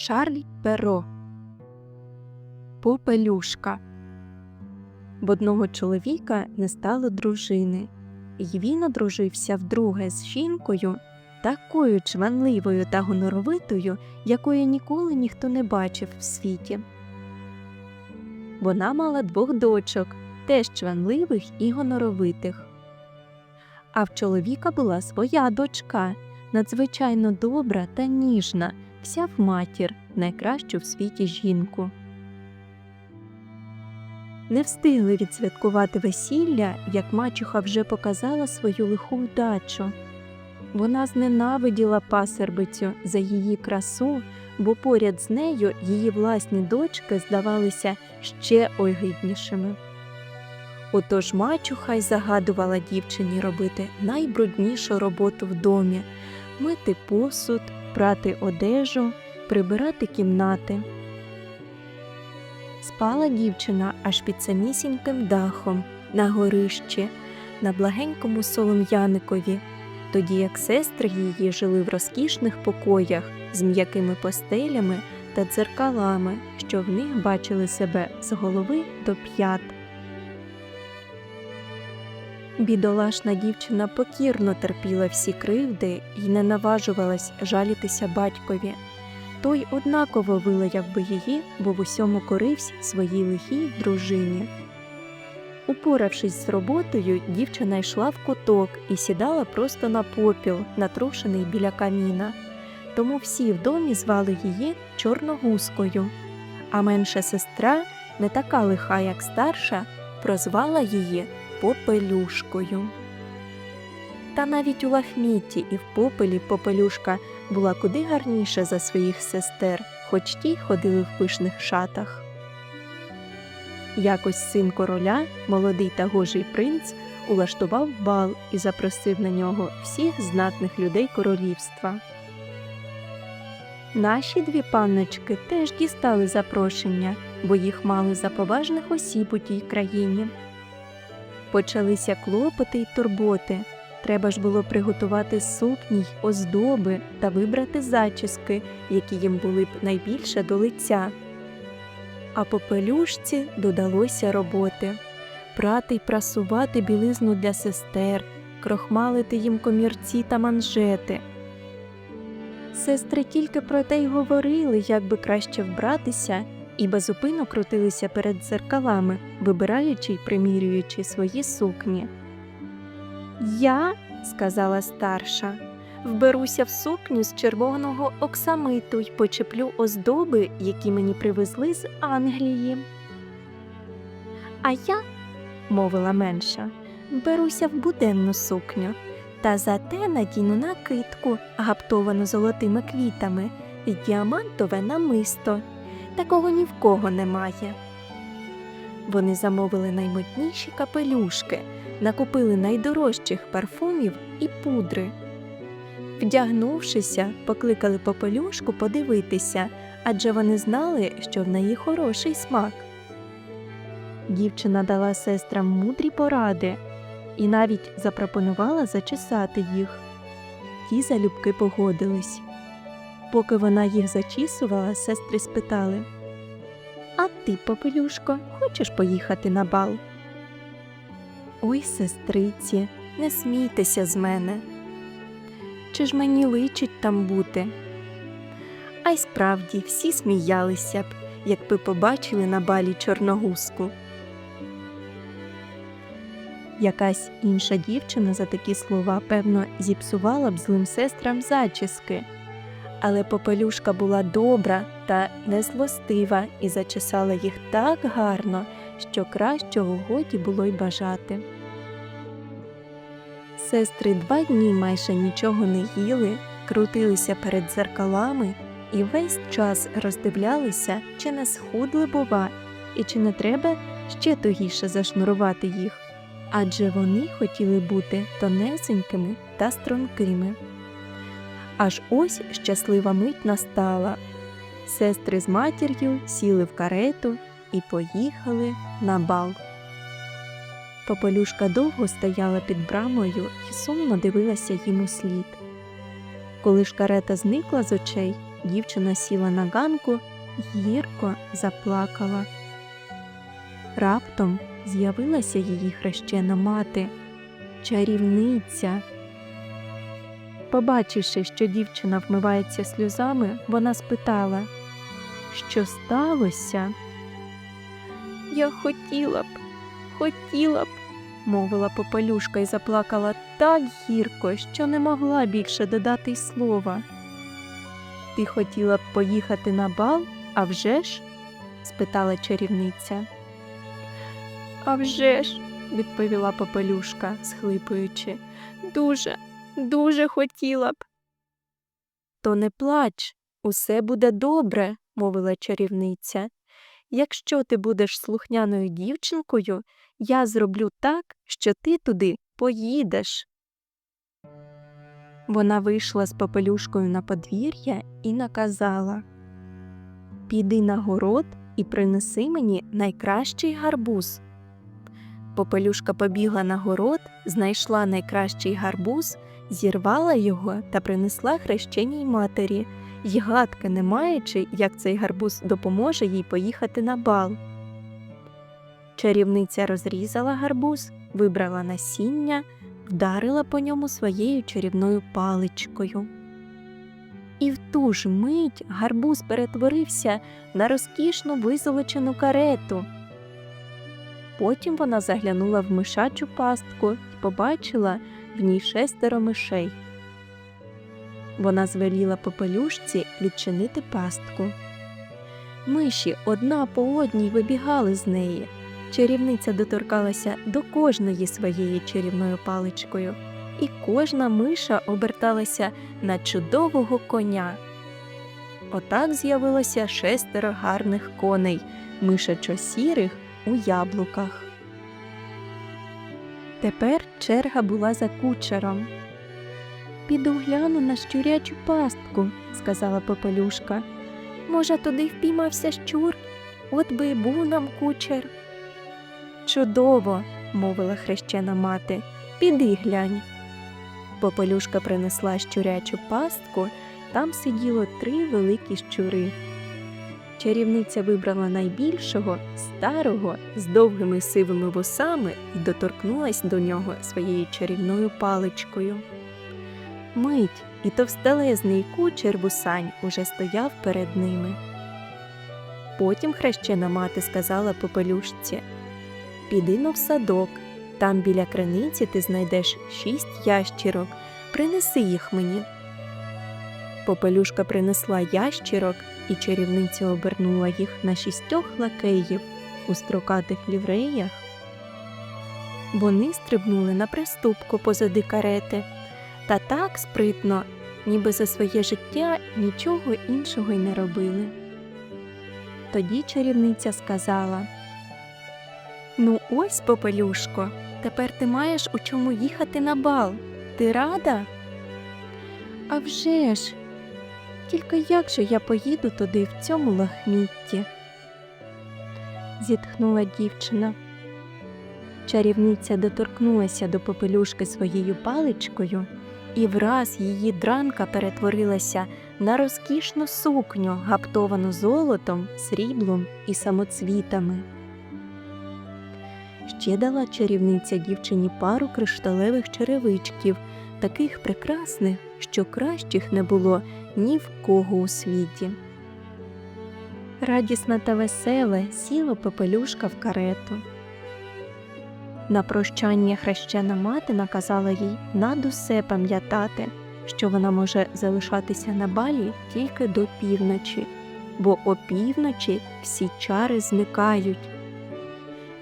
Шарль Перо Попелюшка В одного чоловіка не стало дружини, і він одружився вдруге з жінкою, такою чванливою та гоноровитою, якої ніколи ніхто не бачив в світі. Вона мала двох дочок, теж чванливих і гоноровитих. А в чоловіка була своя дочка, надзвичайно добра та ніжна, вся в матір, найкращу в світі жінку. Не встигли відсвяткувати весілля, як мачуха вже показала свою лиху вдачу. Вона зненавиділа пасербицю за її красу, бо поряд з нею її власні дочки здавалися ще огиднішими. Отож мачуха й загадувала дівчині робити найбруднішу роботу в домі мити посуд, прати одежу, прибирати кімнати. Спала дівчина аж під самісіньким дахом, на горищі, на благенькому солом'яникові, тоді як сестри її жили в розкішних покоях з м'якими постелями та дзеркалами, що в них бачили себе з голови до п'ят. Бідолашна дівчина покірно терпіла всі кривди і не наважувалась жалітися батькові. Той однаково вилаяв би її, бо в усьому коривсь своїй лихій дружині. Упоравшись з роботою, дівчина йшла в куток і сідала просто на попіл, натрушений біля каміна. Тому всі в домі звали її Чорногузкою, а менша сестра, не така лиха, як старша, прозвала її Попелюшкою. Та навіть у лахмітті і в попелі попелюшка була куди гарніша за своїх сестер, хоч ті ходили в пишних шатах. Якось син короля, молодий та гожий принц, улаштував бал і запросив на нього всіх знатних людей королівства. Наші дві панночки теж дістали запрошення, бо їх мали за поважних осіб у тій країні. Почалися клопоти й турботи. Треба ж було приготувати сукні й оздоби та вибрати зачіски, які їм були б найбільше до лиця. А попелюшці додалося роботи прати й прасувати білизну для сестер, крохмалити їм комірці та манжети. Сестри тільки про те й говорили, як би краще вбратися, і безупинно крутилися перед дзеркалами, вибираючи й примірюючи свої сукні. Я, сказала старша, вберуся в сукню з червоного оксамиту й почеплю оздоби, які мені привезли з Англії. А я, мовила менша, вберуся в буденну сукню, та зате надіну накидку, гаптовану золотими квітами, і діамантове намисто. Такого ні в кого немає. Вони замовили наймодніші капелюшки, накупили найдорожчих парфумів і пудри. Вдягнувшися, покликали попелюшку подивитися, адже вони знали, що в неї хороший смак. Дівчина дала сестрам мудрі поради і навіть запропонувала зачесати їх. Ті залюбки погодились. Поки вона їх зачісувала, сестри спитали А ти, попелюшко, хочеш поїхати на бал? Ой, сестриці, не смійтеся з мене. Чи ж мені личить там бути? А й справді всі сміялися б, якби побачили на балі чорногузку. Якась інша дівчина за такі слова, певно, зіпсувала б злим сестрам зачіски. Але попелюшка була добра та незлостива і зачесала їх так гарно, що кращого годі було й бажати. Сестри два дні майже нічого не їли, крутилися перед дзеркалами і весь час роздивлялися, чи не схудли, бува, і чи не треба ще тугіше зашнурувати їх, адже вони хотіли бути тонесенькими та стрункими. Аж ось щаслива мить настала. Сестри з матір'ю сіли в карету і поїхали на бал. Попелюшка довго стояла під брамою і сумно дивилася їм у слід. Коли ж карета зникла з очей, дівчина сіла на ганку й гірко заплакала. Раптом з'явилася її хрещена мати, чарівниця. Побачивши, що дівчина вмивається сльозами, вона спитала, що сталося. Я хотіла б, хотіла б, мовила попелюшка і заплакала так гірко, що не могла більше додати й слова. Ти хотіла б поїхати на бал, а вже ж? спитала чарівниця. А вже ж, відповіла попелюшка, схлипуючи. Дуже, дуже хотіла б. То не плач, усе буде добре, мовила чарівниця. Якщо ти будеш слухняною дівчинкою, я зроблю так, що ти туди поїдеш. Вона вийшла з попелюшкою на подвір'я і наказала Піди на город і принеси мені найкращий гарбуз. Попелюшка побігла на город, знайшла найкращий гарбуз, зірвала його та принесла хрещеній матері, й гадки не маючи, як цей гарбуз допоможе їй поїхати на бал. Чарівниця розрізала гарбуз, вибрала насіння, вдарила по ньому своєю чарівною паличкою. І в ту ж мить гарбуз перетворився на розкішну визолочену карету. Потім вона заглянула в мишачу пастку і побачила в ній шестеро мишей. Вона звеліла попелюшці відчинити пастку. Миші одна по одній вибігали з неї. Чарівниця доторкалася до кожної своєю чарівною паличкою, і кожна миша оберталася на чудового коня. Отак з'явилося шестеро гарних коней, мишачо-сірих у яблуках. Тепер черга була за кучером. Піду гляну на щурячу пастку, сказала попелюшка. Може, туди впіймався щур? От би й був нам кучер. Чудово, мовила хрещена мати. Піди глянь. Попелюшка принесла щурячу пастку, там сиділо три великі щури. Чарівниця вибрала найбільшого, старого, з довгими сивими вусами і доторкнулась до нього своєю чарівною паличкою. Мить і товстелезний кучер вусань уже стояв перед ними. Потім хрещена мати сказала попелюшці Піди но в садок, там біля криниці ти знайдеш шість ящірок, принеси їх мені. Попелюшка принесла ящірок, і чарівниця обернула їх на шістьох лакеїв у строкатих лівреях. Вони стрибнули на приступку позади карети та так спритно, ніби за своє життя нічого іншого й не робили. Тоді чарівниця сказала Ну, ось, попелюшко, тепер ти маєш у чому їхати на бал. Ти рада? «А вже ж! Тільки як же я поїду туди в цьому лахмітті? зітхнула дівчина. Чарівниця доторкнулася до попелюшки своєю паличкою, і враз її дранка перетворилася на розкішну сукню, гаптовану золотом, сріблом і самоцвітами. Ще дала чарівниця дівчині пару кришталевих черевичків, таких прекрасних, що кращих не було ні в кого у світі. Радісна та веселе сіла попелюшка в карету. На прощання хрещена мати наказала їй над усе пам'ятати, що вона може залишатися на балі тільки до півночі, бо опівночі всі чари зникають.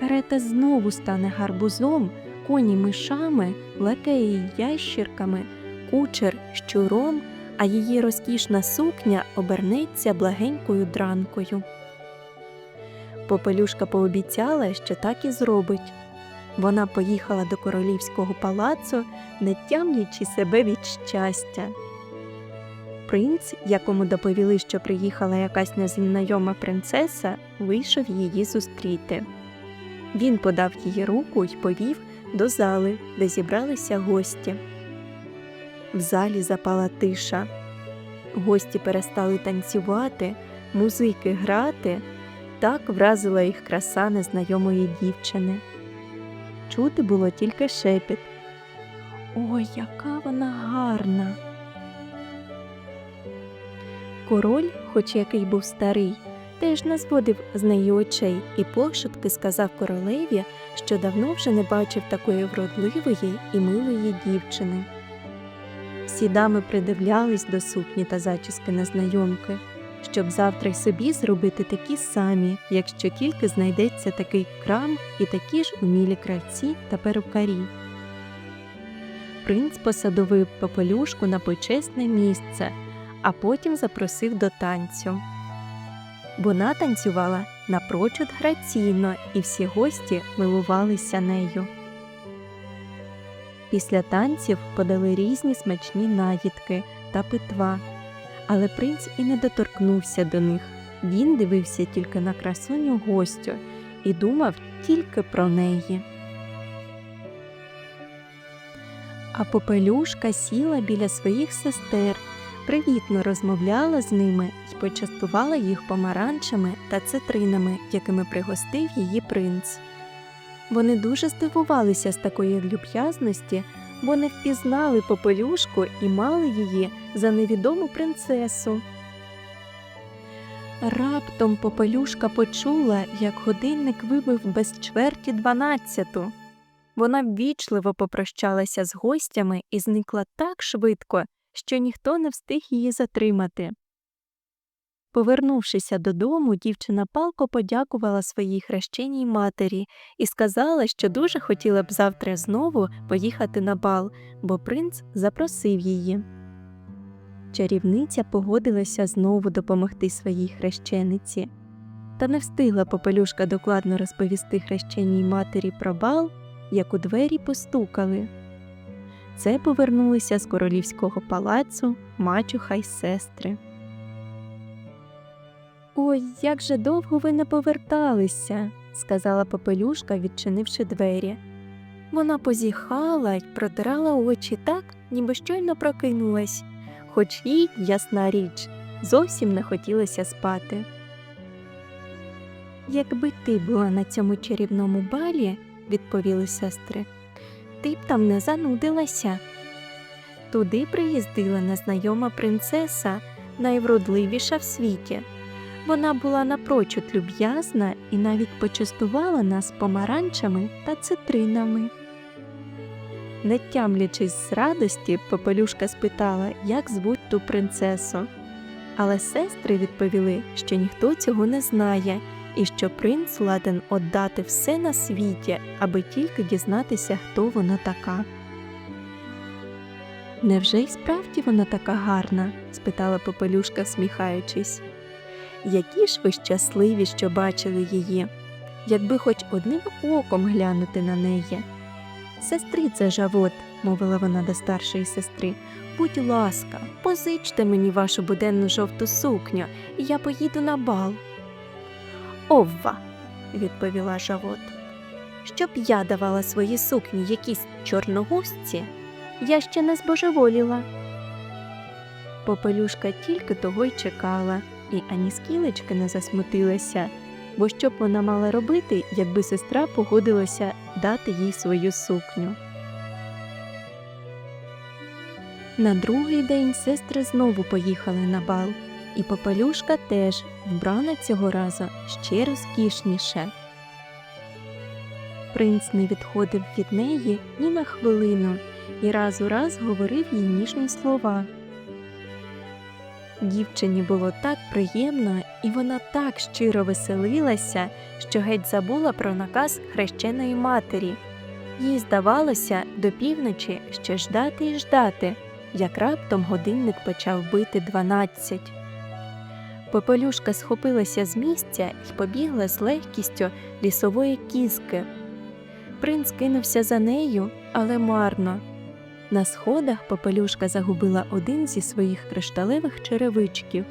Карета знову стане гарбузом, коні мишами, лакеї ящірками, кучер щуром, а її розкішна сукня обернеться благенькою дранкою. Попелюшка пообіцяла, що так і зробить. Вона поїхала до королівського палацу, не тямлячи себе від щастя. Принц, якому доповіли, що приїхала якась незнайома принцеса, вийшов її зустріти. Він подав їй руку й повів до зали, де зібралися гості. В залі запала тиша. гості перестали танцювати, музики грати, так вразила їх краса незнайомої дівчини. Чути було тільки шепіт. Ой, яка вона гарна. Король, хоч який був старий, теж не зводив з неї очей і пошепки сказав королеві, що давно вже не бачив такої вродливої і милої дівчини. Всі дами придивлялись до сукні та зачіски незнайомки, щоб завтра й собі зробити такі самі, якщо тільки знайдеться такий крам і такі ж умілі кравці та перукарі. Принц посадовив попелюшку на почесне місце, а потім запросив до танцю. Вона танцювала напрочуд граційно, і всі гості милувалися нею. Після танців подали різні смачні наїдки та питва, але принц і не доторкнувся до них. Він дивився тільки на красуню гостю і думав тільки про неї. А попелюшка сіла біля своїх сестер, привітно розмовляла з ними і почастувала їх помаранчами та цитринами, якими пригостив її принц. Вони дуже здивувалися з такої люб'язності, бо не впізнали попелюшку і мали її за невідому принцесу. Раптом попелюшка почула, як годинник вибив без чверті дванадцяту. Вона ввічливо попрощалася з гостями і зникла так швидко, що ніхто не встиг її затримати. Повернувшися додому, дівчина палко подякувала своїй хрещеній матері і сказала, що дуже хотіла б завтра знову поїхати на бал, бо принц запросив її. Чарівниця погодилася знову допомогти своїй хрещениці. Та не встигла попелюшка докладно розповісти хрещеній матері про бал, як у двері постукали. Це повернулися з королівського палацу мачуха й сестри. Ой, як же довго ви не поверталися, сказала попелюшка, відчинивши двері. Вона позіхала й протирала очі так, ніби щойно прокинулась, хоч їй, ясна річ, зовсім не хотілося спати. Якби ти була на цьому чарівному балі, відповіли сестри, ти б там не занудилася. Туди приїздила незнайома принцеса, найвродливіша в світі. Вона була напрочуд люб'язна і навіть почастувала нас помаранчами та цитринами. Не тямлячись з радості, Попелюшка спитала, як звуть ту принцесу. Але сестри відповіли, що ніхто цього не знає, і що принц ладен отдати все на світі, аби тільки дізнатися, хто вона така. Невже й справді вона така гарна? спитала Попелюшка, всміхаючись. Які ж ви щасливі, що бачили її, якби хоч одним оком глянути на неї. Сестриця Жавот, мовила вона до старшої сестри, будь ласка, позичте мені вашу буденну жовту сукню, і я поїду на бал. Овва, відповіла Жавот. Щоб я давала свої сукні якійсь чорногузці, я ще не збожеволіла. Попелюшка тільки того й чекала, і ані скілечки не засмутилася, бо що б вона мала робити, якби сестра погодилася дати їй свою сукню. На другий день сестри знову поїхали на бал, і Попелюшка теж вбрана цього разу ще розкішніше. Принц не відходив від неї ні на хвилину і раз у раз говорив їй ніжні слова. Дівчині було так приємно, і вона так щиро веселилася, що геть забула про наказ хрещеної матері. Їй здавалося до півночі ще ждати і ждати, як раптом годинник почав бити дванадцять. Попелюшка схопилася з місця і побігла з легкістю лісової кізки. Принц кинувся за нею, але марно. На сходах попелюшка загубила один зі своїх кришталевих черевичків,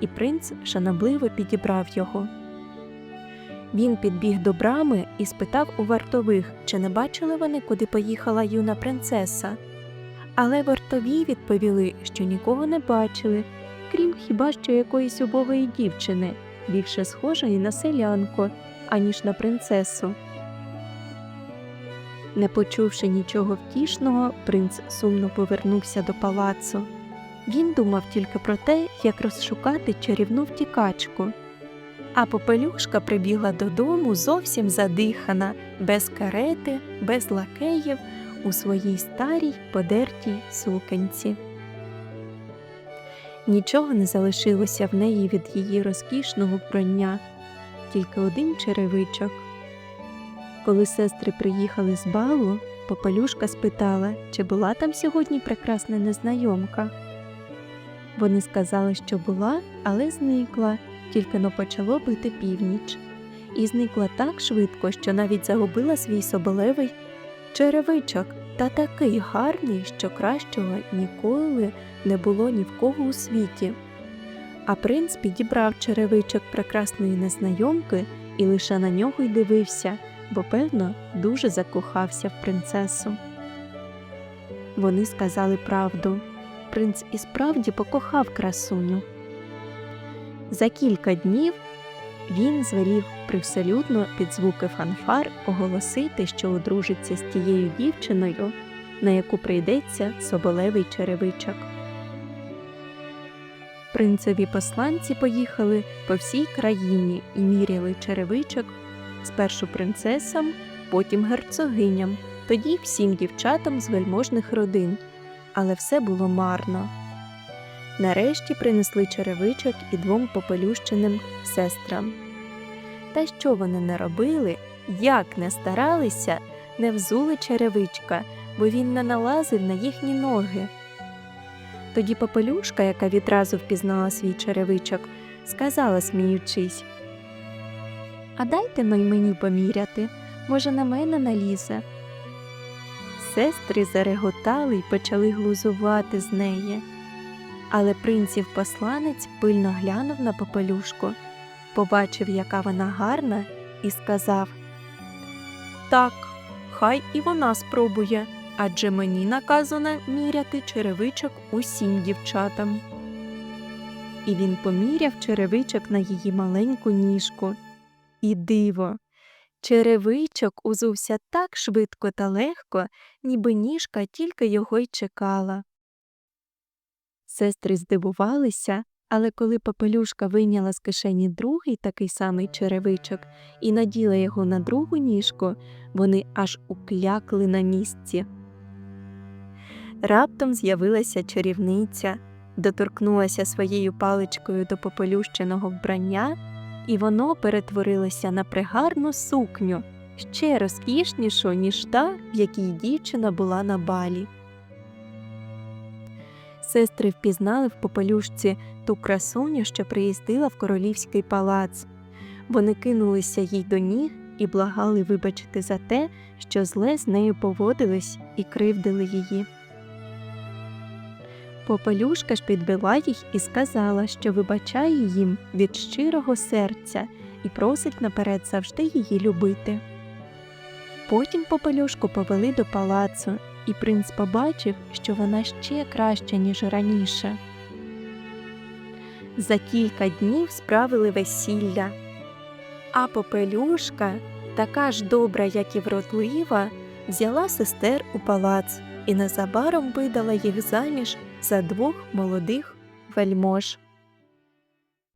і принц шанобливо підібрав його. Він підбіг до брами і спитав у вартових, чи не бачили вони, куди поїхала юна принцеса. Але вартові відповіли, що нікого не бачили, крім хіба що якоїсь убогої дівчини, більше схожої на селянку, аніж на принцесу. Не почувши нічого втішного, принц сумно повернувся до палацу. Він думав тільки про те, як розшукати чарівну втікачку. А попелюшка прибігла додому зовсім задихана, без карети, без лакеїв, у своїй старій подертій сукенці. Нічого не залишилося в неї від її розкішного вбрання, тільки один черевичок. Коли сестри приїхали з балу, попелюшка спитала, чи була там сьогодні прекрасна незнайомка. Вони сказали, що була, але зникла, тільки но почало бити північ, і зникла так швидко, що навіть загубила свій соболевий черевичок, та такий гарний, що кращого ніколи не було ні в кого у світі. А принц підібрав черевичок прекрасної незнайомки і лише на нього й дивився, бо, певно, дуже закохався в принцесу. Вони сказали правду. Принц і справді покохав красуню. За кілька днів він звелів привселюдно під звуки фанфар оголосити, що одружиться з тією дівчиною, на яку прийдеться соболевий черевичок. Принцеві посланці поїхали по всій країні і міряли черевичок спершу принцесам, потім герцогиням, тоді всім дівчатам з вельможних родин, але все було марно. Нарешті принесли черевичок і двом попелющеним сестрам. Та що вони не робили, як не старалися, не взули черевичка, бо він не налазив на їхні ноги. Тоді попелюшка, яка відразу впізнала свій черевичок, сказала, сміючись А дайте но й мені поміряти, може, на мене налізе. Сестри зареготали й почали глузувати з неї. Але принців посланець пильно глянув на попелюшку, побачив, яка вона гарна, і сказав Так, хай і вона спробує, адже мені наказано міряти черевичок усім дівчатам. І він поміряв черевичок на її маленьку ніжку. І диво, черевичок узувся так швидко та легко, ніби ніжка тільки його й чекала. Сестри здивувалися, але коли попелюшка вийняла з кишені другий такий самий черевичок і наділа його на другу ніжку, вони аж уклякли на місці. Раптом з'явилася чарівниця, доторкнулася своєю паличкою до попелющеного вбрання, і воно перетворилося на пригарну сукню, ще розкішнішу, ніж та, в якій дівчина була на балі. Сестри впізнали в попелюшці ту красуню, що приїздила в королівський палац. Вони кинулися їй до ніг і благали вибачити за те, що зле з нею поводились і кривдили її. Попелюшка ж підбила їх і сказала, що вибачає їм від щирого серця і просить наперед завжди її любити. Потім попелюшку повели до палацу, і принц побачив, що вона ще краща, ніж раніше. За кілька днів справили весілля, а попелюшка, така ж добра, як і вродлива, взяла сестер у палац і незабаром видала їх заміж за двох молодих вельмож.